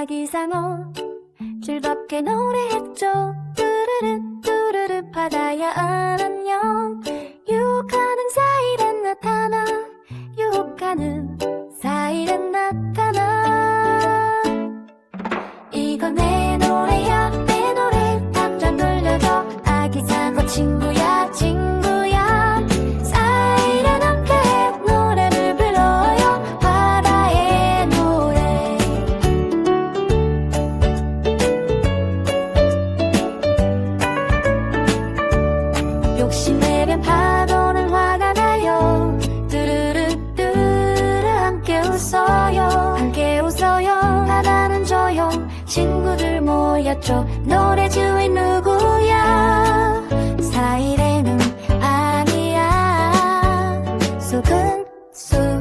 아기상어. 즐겁게 노래했죠 웃어요. 함께 웃어요. 아, 바다는 조용 친구들 모였죠. 노래 주인 누구야? 사이레는 아니야. 속은 속.